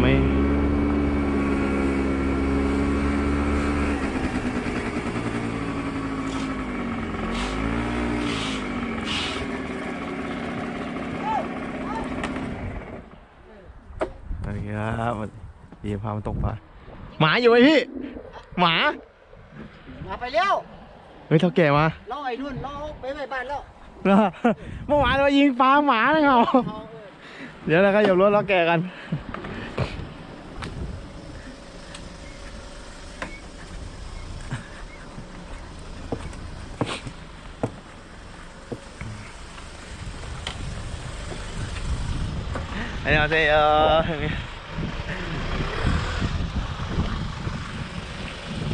ไหมสวัสดีครับพี่พามาตกปลาหมาอยู่ไหมพี่ หมา มาไปแล้วเฮ้ยเท่าแก่มาล่อไอ้นุ่นล่อไปไปบ้านแล้วเมื่อวานเรายิงปลาหมาเลยเหรอเอาเออ เดี๋ยวเราก็หยบรถแล้วแกกัน อันนี้เอาสิเออ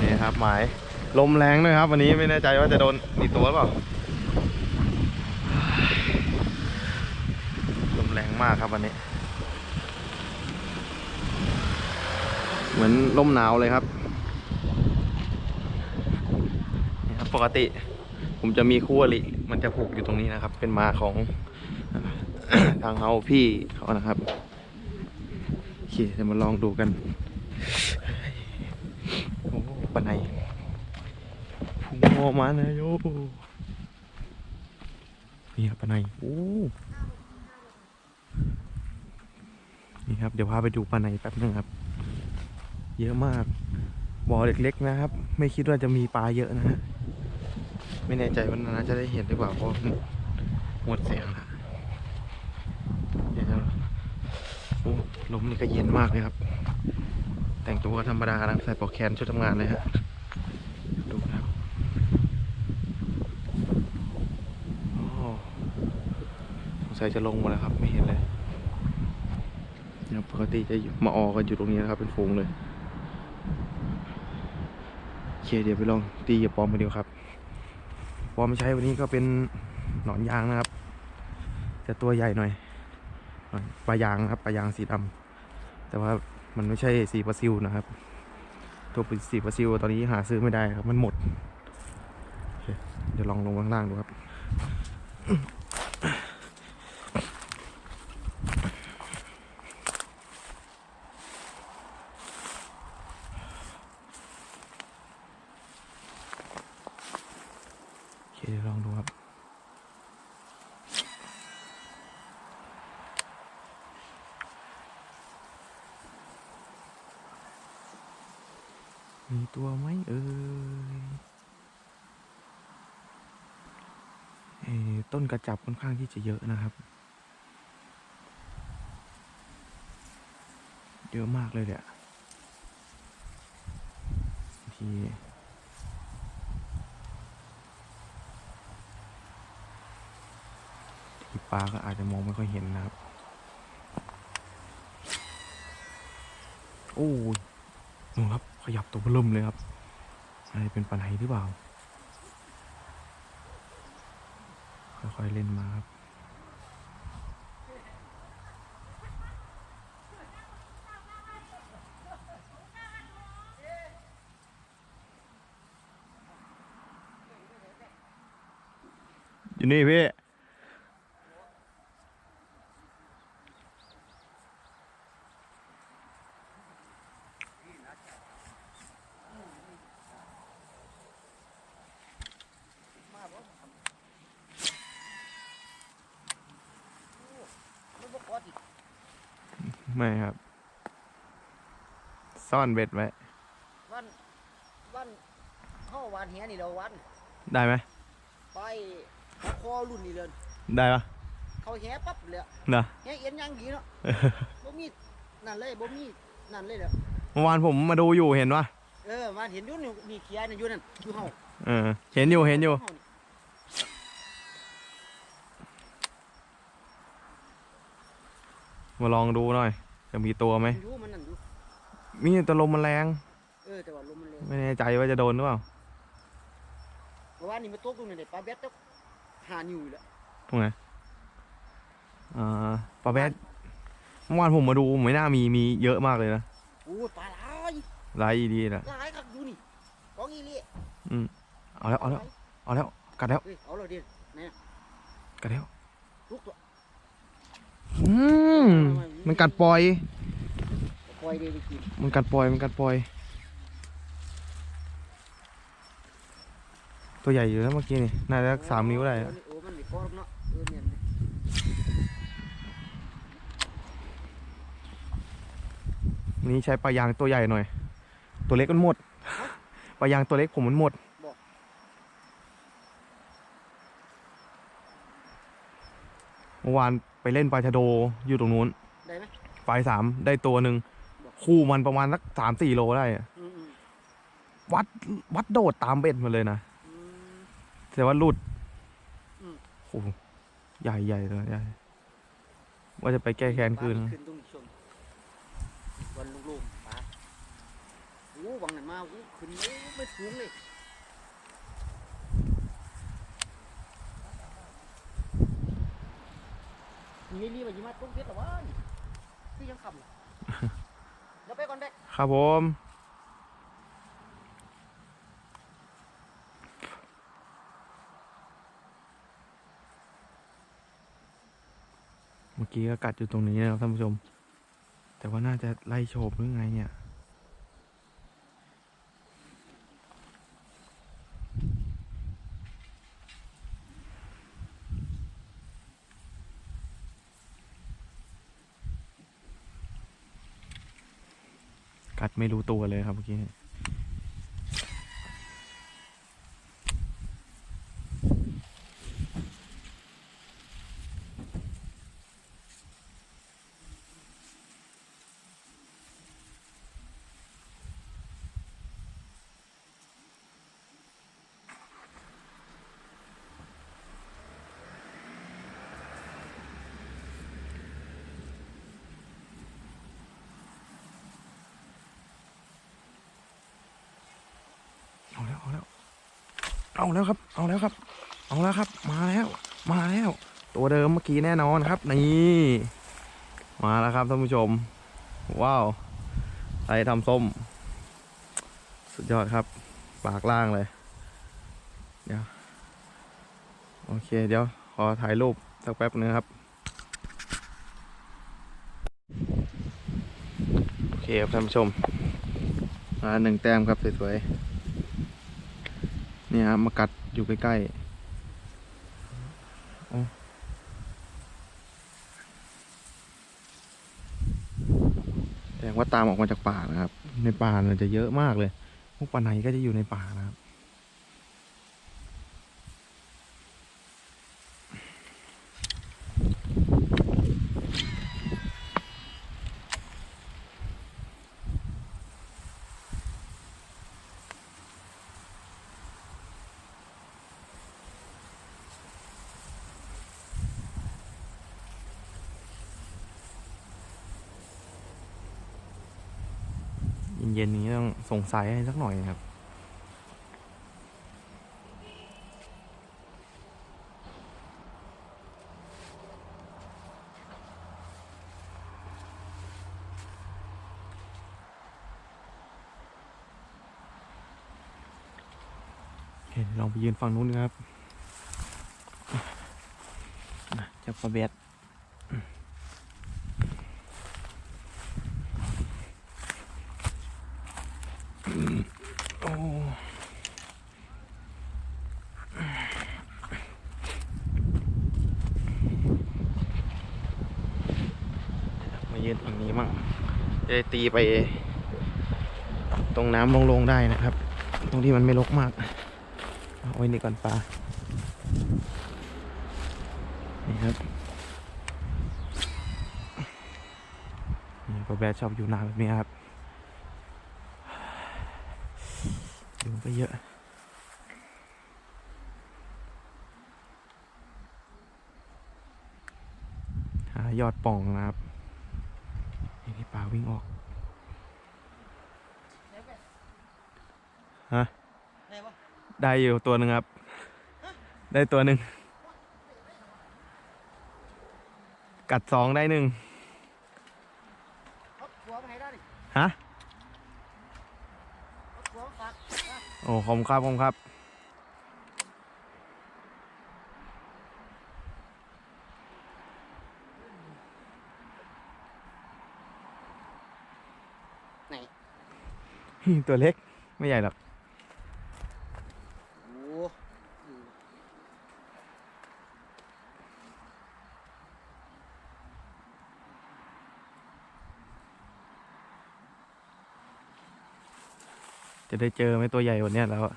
นี่ครับหมายลมแรงด้วยครับ วันนี้ไม่แน่ใจว่าจะโดนอีตัวหรือเปล่าลมแรงมากครับวันนี้ เหมือนลมหนาวเลยครับนี่ครับ ปกติ ผมจะมีคู่อริมันจะผูกอยู่ตรงนี้นะครับ เป็นมาของ ทางเฮาพี่เขานะครับโอเคเดี๋ยวมาลองดูกันโอ้ปะไนพุ่งออกมานะโยนี่ครับปะไนโอ้นี่ครับเดี๋ยวพาไปดูปลาในแป๊บนึงครับ เยอะมากบ่อเล็กๆนะครับ ไม่คิดว่าจะมีปลาเยอะนะฮะไม่แน่ใจว่านาจะได้เห็นหรือเปล่าเพราะหมดเสียงละดี๋ยวจะโอ้ ลมนี่ก็เย็นมากเลยครับ แต่งตัวธรรมดานะใส่ปลอกแขนชุดทำงานเลยฮะดูนะครับโอ้สงสัยจะลงมาแล้วครับ ไม่เห็นเลยนะปกติจะมาออกันอยู่ตรงนี้นะครับ เป็นฝูงเลยเคเดี๋ยวไปลองตีกับปอมกันดีกว่าครับ ปอมไม่ใช้วันนี้ก็เป็นหนอนยางนะครับแต่ตัวใหญ่หน่อยหน่อยปลายางนะครับปลายางสีดำ แต่ว่ามันไม่ใช่สีปลาซิวนะครับ ตัวเป็นสีปลาซิวตอนนี้หาซื้อไม่ได้ครับ มันหมดเคเดี๋ยวลองลงข้างล่างดูครับโอเคเดี๋ยวลองดูครับ มีตัวไหมเอ่ยเอ่อต้นกระจับค่อนข้างที่จะเยอะนะครับ เยอะมากเลยเนี่ยทีที่ปลาก็อาจจะมองไม่ค่อยเห็นนะครับ โอ้ นู่นครับ ขยับตัวเบิ่มเลยครับอะไรเป็นปลาไหลหรือเปล่า ค่อยๆเล่นมาครับอยู่นี่พี่ มันบ่กอดอีก ไม่ครับ ซ่ อนเบ็ดไว้วันวันเข้าวันเฮียนี่เราวัน ได้ไหมไปหาคอรุ่นนี่เลยได้ปะเขาแห่ปั๊บเลยนะแห่เอ็นยังดีเนาะบ่มีนั่นเลยบ่มีนั่นเลยเด้อเมื่อวานผมมาดูอยู่เห็นปะเออมาเห็นอยู่นี่มีเขียนอยู่นั่นอยู่เฮาเออเห็นอยู่เห็นอยู่เฮานี่มาลองดูหน่อยจะมีตัวไหมอยู่ มันนั่นอยู่มีแต่ลมมันแรง เออแต่ว่าลมมันแรงไม่แน่ใจว่าจะโดนหรือเปล่าเมื่อวานนี้มาตกตรงนี้ได้ปลาเบ็ดตกหานิ้วอยู่แล้วตรงไหนอ่าปลาแบดเมื่อวานผมมาดูไม่น่ามีมีเยอะมากเลยนะโอ้ยปลาหลายลายดีนะหลายครับอยู่นี่กองอีเล่เอาแล้วเอาแล้วเอาแล้วกัดแล้วเฮ้ยเอาเลยเดี๋ยวกัดแล้วลุกตัวอืมมันกัดปล่อย ปปล่อยเดี๋ยวไปกินมันกัดปล่อยมันกัดปล่อย ตัวใหญ่อยู่นะเมื่อกี้นี่น่าจะสามนิ้วได้โอ้อะโอ้มันไม่พอหรอกเนาะเออเนี่ยวันนี้ใช้ปลายางตัวใหญ่หน่อย ตัวเล็กมันหมดปลายางตัวเล็กผมมันหมด เมื่อวานไปเล่นปลาชะโดอยู่ตรงนู้นได้ไหมปลายสามได้ตัวหนึ่ง คู่มันประมาณสักสามสี่โลได้อะอืมอืมวัดวัดโดดตามเบ็ดมาเลยนะ อืม แต่ว่าหลุดอืม โอ้โหใหญ่ใหญ่ตัวใหญ่ ว่าจะไปแก้แค้นคืนปลาขึ้นตรงนี้ชมวันลูกๆปลาโอ้วังนั้นมาโอ้ขึ้นโอ้ไม่สูงเลยนี่รีบไปยิมาตุ้งเพชรแต่ว่านี่พี่ยังขับอยู่เดี๋ยวไปก่อนแบกครับผม เมื่อกี้ก็กัดอยู่ตรงนี้นะครับท่านผู้ชม แต่ว่าน่าจะไล่โฉบหรือไงเนี่ย กัดไม่รู้ตัวเลยครับเมื่อกี้ เอาแล้วเอาแล้ว เอาแล้วครับ เอาแล้วครับ เอาแล้วครับ มาแล้ว มาแล้ว ตัวเดิมเมื่อกี้แน่นอนครับ นี่ มาแล้วครับท่านผู้ชม ว้าวไอทำส้ม สุดยอดครับ ปากล่างเลย เดี๋ยว โอเค เดี๋ยว ขอถ่ายรูปสักแป๊บนึงครับ โอเคครับท่านผู้ชมมาหนึ่งแต้มครับสวยๆ เนี่ยครับมากัดอยู่ใกล้ๆโอ้แสดงว่าตามออกมาจากป่านะครับ ในป่าเนี่ยจะเยอะมากเลย พวกปลาไหนก็จะอยู่ในป่านะครับ เย็นๆนี้ต้องสงสัยให้สักหน่อยนะครับ เห็นลองไปยืนฝั่งนู้นนะครับอะเจับปลาเบ็ด โอ้มายืนฝั่งนี้มั่ง จะตีไป ตรงน้ำลงๆได้นะครับ ตรงที่มันไม่รกมาก เอาไว้นี่ก่อนปลา นี่ครับนี่ปลาแบดชอบอยู่นานแบบนี้ครับอยู่ไปเยอะหายอดป่องนะครับ ปลาวิ่งออกฮะได้ปะได้อยู่ตัวหนึ่งครับ ได้ตัวหนึ่งกัดสองได้หนึ่งเอาหัวมาให้ได้ดิฮะเอาหัวมาฝากอะโอ้ขอบคุณครับขอบคุณครับ ตัวเล็กไม่ใหญ่หรอกจะได้เจอไหมตัวใหญ่วันนี้ยแล้วอะ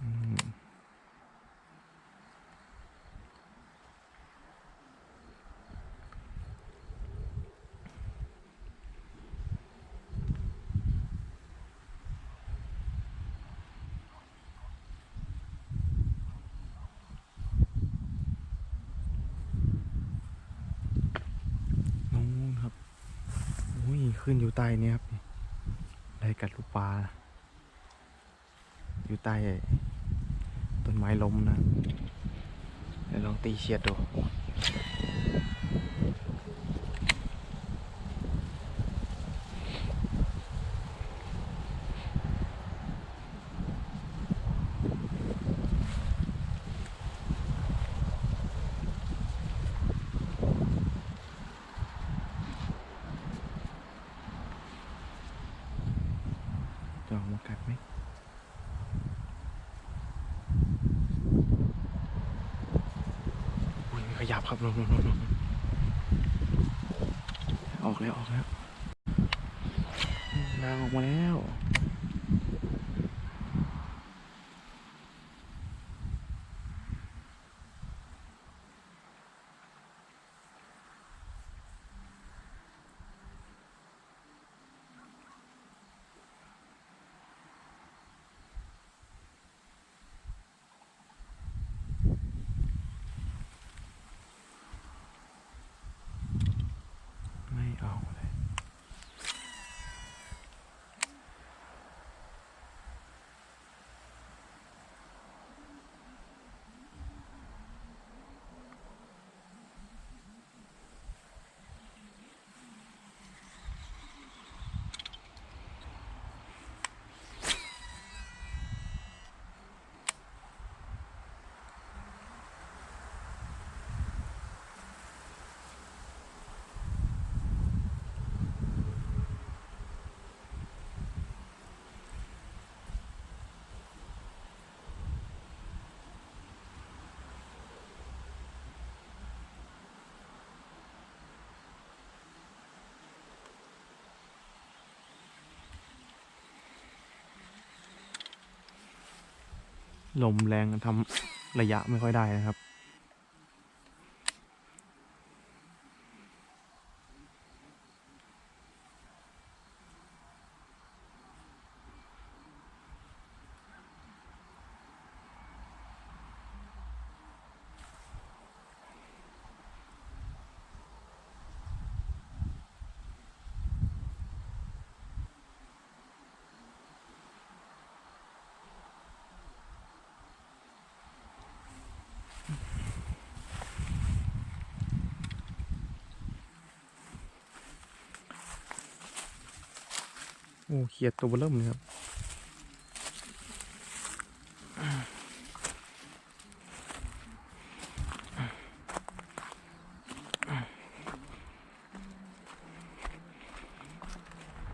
อืมนู่นครับ อุ้ยขึ้นอยู่ใต้นี้ครับได้กัดลูกปลา อยู่ใต้ต้นไม้ล้มนะเดี๋ยวลองตีเฉียดดู จะออกมากัดไหม อุ้ยขยั บครับลงลงลงลงออกแล้วออกแล้วนางออกมาแล้ว ลมแรงทำระยะไม่ค่อยได้นะครับ โอ้เขียดตัวเริ่มเลยครับ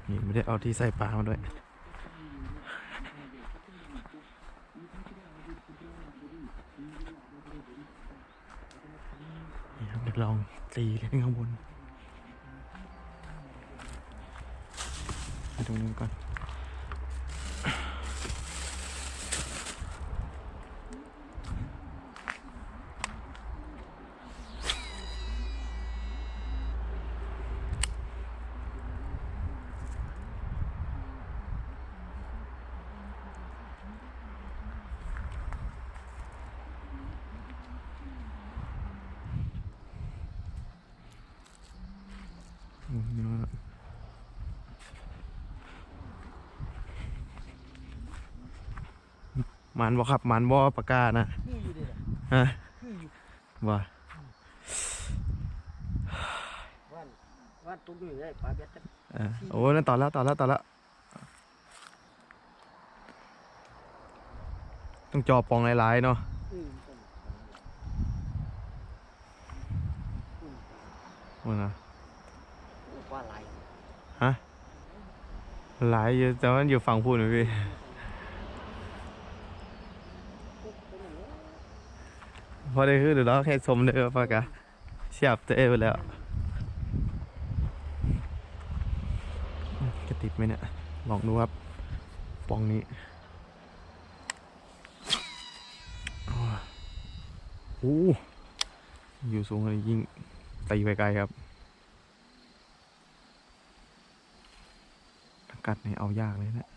นี่ไม่ได้เอาที่ใส่ปลามาด้วยนี่ครับเดี๋ยวลองตีเล่นข้างบน ไปตรงนู้นก่อน โอ้ยเนื้อ มันบ่ครับมันบ่ปากกานะคืออยู่เด้อฮะคืออยู่ว่าว่านว่านตุ้มอยู่ได้ปลาเบ็ดจักเออโอ้ยนั่นต่อแล้วต่อแล้วต่อแล้วต้องจอปองหลายๆเนาะอืมต้นมันนะโอ้ว่าไรฮะหลายอยู่แต่ว่าอยู่ฝั่งพูดนะพี่ พอได้คือเดี๋ยวเราให้สมเด้อปากกาเสียบเตะไปแล้วจะติดไหมเนี่ย ลองดูครับปองนี้โอ้โหอยู่สูงเลยยิ่งตีไปไกลครับอากาศนี่เอายากเลยนะ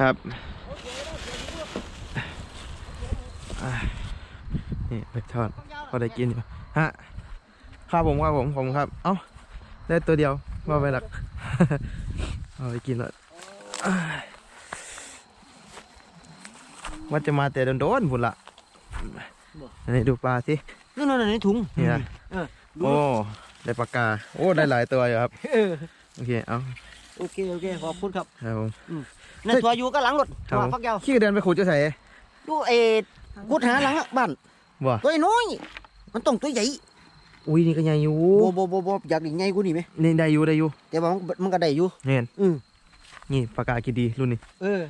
ครับอะนี่ไปทอดพอได้กินอยู่ฮะครับผมครับผมผมครับ เอ้าได้ตัวเดียวว่าไปหลักเอาไปกินแล้วว่าจะมาแต่โดนๆพุ่นละอันนี้ดูปลาสินั่นนั่นในถุงนี่นะเออดูโอ้ได้ปลากาโอ้ได้หลายตัวอยู่ครับเออโอเคเอา โอเคโอเคขอบคุณครับครับผม นั่นตัวอยู่ก็หลังรถครับ ว่าผมฟักยาวขี้เดินไปขุดจะใส่ดูเอกุดหาหลังบ้านบ่ตัวน้อยมันต้องตัวใหญ่อุ้ยนี่ก็ยังอยู่โบโบโบโบอยากได้ใหญ่กูนี่ไหมนี่ได้อยู่ได้อยู่แต่ว่ามันมันก็ได้อยู่เห็นอืมนี่ปลากากินดีรุ่นนี้เออ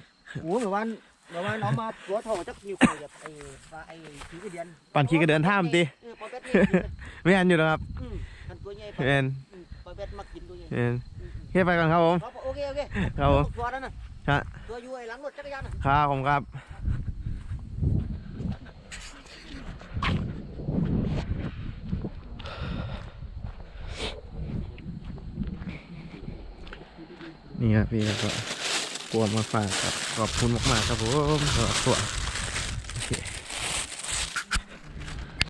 โอ้แบบว่าแบบว่าน้องมาตัวเท่าจักนิ้วโป้แบบไอ้ว่าไอ้ผีกระเดียนปั่นขี้ก็เดินท่ามติเออปลาเป็ดนี่ไม่อันอยู่แล้วครับอืมมันตัวใหญ่ปลาเห็นอืมปลาเป็ดมากินตัวใหญ่เห็นโอ เคไปก่อนครับผม ครับโอเคโอเคครับผม ตัวนั้นน่ะฮะตัวอยู่ไอ้หลังรถจักรยานน่ะครับผมครับ นี่ครับพี่ก็กวนมาฝากครับขอบคุณมากๆครับผมสำหรับตัวโอเค